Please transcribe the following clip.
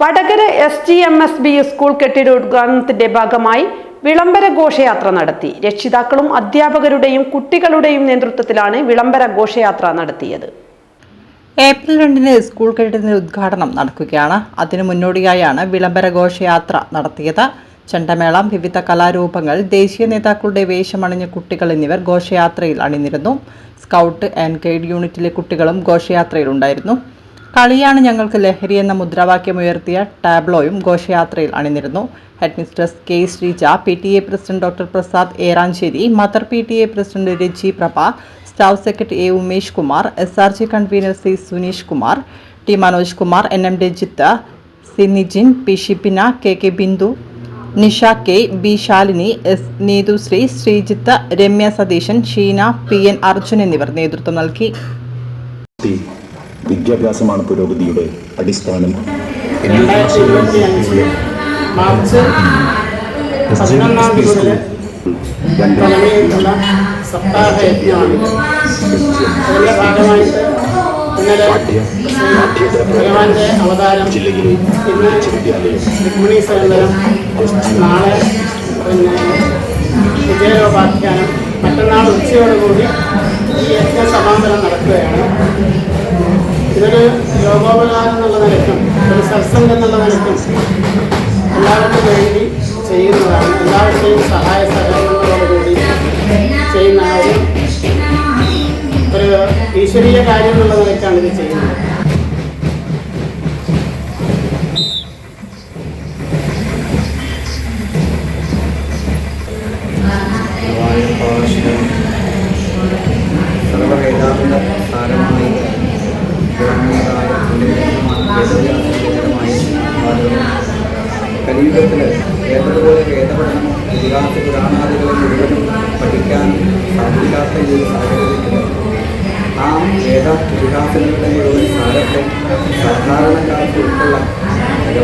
Vadakara S G M S B school കെട്ടിട ഉദ്ഘാടനത്തിന്റെ ഭാഗമായി വിളംബര ഘോഷയാത്ര നടത്തി. രക്ഷിതാക്കളും അധ്യാപകരുടെയും കുട്ടികളുടെയും നേതൃത്വത്തിലാണ് വിളംബര ഘോഷയാത്ര നടത്തിയത്. ഏപ്രിൽ രണ്ടിന് സ്കൂൾ കെട്ടിടത്തിന്റെ ഉദ്ഘാടനം നടക്കുകയാണ്. അതിനു മുന്നോടിയായാണ് വിളംബര ഘോഷയാത്ര നടത്തിയത്. ചെണ്ടമേളം വിവിധ കലാരൂപങ്ങൾ ദേശീയ നേതാക്കളുടെ വേഷമണിഞ്ഞ കുട്ടികൾ എന്നിവർ ഘോഷയാത്രയിൽ അണിനിരുന്നു. സ്കൗട്ട് ആൻഡ് ഗൈഡ് യൂണിറ്റിലെ കുട്ടികളും ഘോഷയാത്രയിലുണ്ടായിരുന്നു. കളിയാണ് ഞങ്ങൾക്ക് ലഹരി എന്ന മുദ്രാവാക്യമുയർത്തിയ ടാബ്ലോയും ഘോഷയാത്രയിൽ അണിനിരുന്നു. Head mistress K Sreeja P T A president doctor Prasad Eranjeri mother P T A president Raji Prabha staff secretary A Umesh Kumar S R G convener C Suneesh Kumar T Manoj Kumar N M Rajith C Nijin P Shipina K K Bindu Nisha K B Shalini S Neethusree Sreejith Ramya Satheesan Sheena P N Arjun എന്നിവർ നേതൃത്വം നൽകി. വിദ്യാഭ്യാസമാണ് പുരോഗതിയുടെ അടിസ്ഥാനം. രണ്ടായിരത്തി ഇരുപത്തി അഞ്ച് March പതിനൊന്നാം തീയതി മുതൽ തുടങ്ങിയിട്ടുള്ള സപ്താഹ യജ്ഞമാണ് അതിന്റെ ഭാഗമായിട്ട് ഇന്നലെ ഭഗവാന്റെ അവതാരം ഇന്ന് രുക്മിണി നാളെ പിന്നെ വിജയോപാഖ്യാനം മറ്റന്നാൾ ഉച്ചയോടുകൂടി ഈ യജ്ഞ സമാന്തരം നടക്കുകയാണ്. ഇതൊരു യോഗോപകാരം എന്നുള്ള നിരക്കും ഒരു സത്സംഗം എന്നുള്ള നിരക്കും എല്ലാവർക്കും വേണ്ടി ചെയ്യുന്നതാണ്. എല്ലാവരുടെയും സഹായ സഹകരണങ്ങളോടുകൂടി ചെയ്യുന്ന ഒരു ഒരു ഈശ്വരീയ കാര്യം എന്നുള്ള നിലയ്ക്കാണ് ഇത് ചെയ്യുന്നത്. സർവവേദാന്ത കലിയുഗത്തിൽ ഏതൊരുപോലെ വേദപഠനം ഇതിഹാസ പുരാണാദികളെ മുഴുവനും പഠിക്കാൻ സാധിക്കാത്ത ഈ സാഹചര്യത്തിൽ ആ വേദ ഇതിഹാസങ്ങളുടെ മുഴുവൻ സാരത്തെ സാധാരണക്കാർക്ക് ഉൾക്കൊള്ളാൻ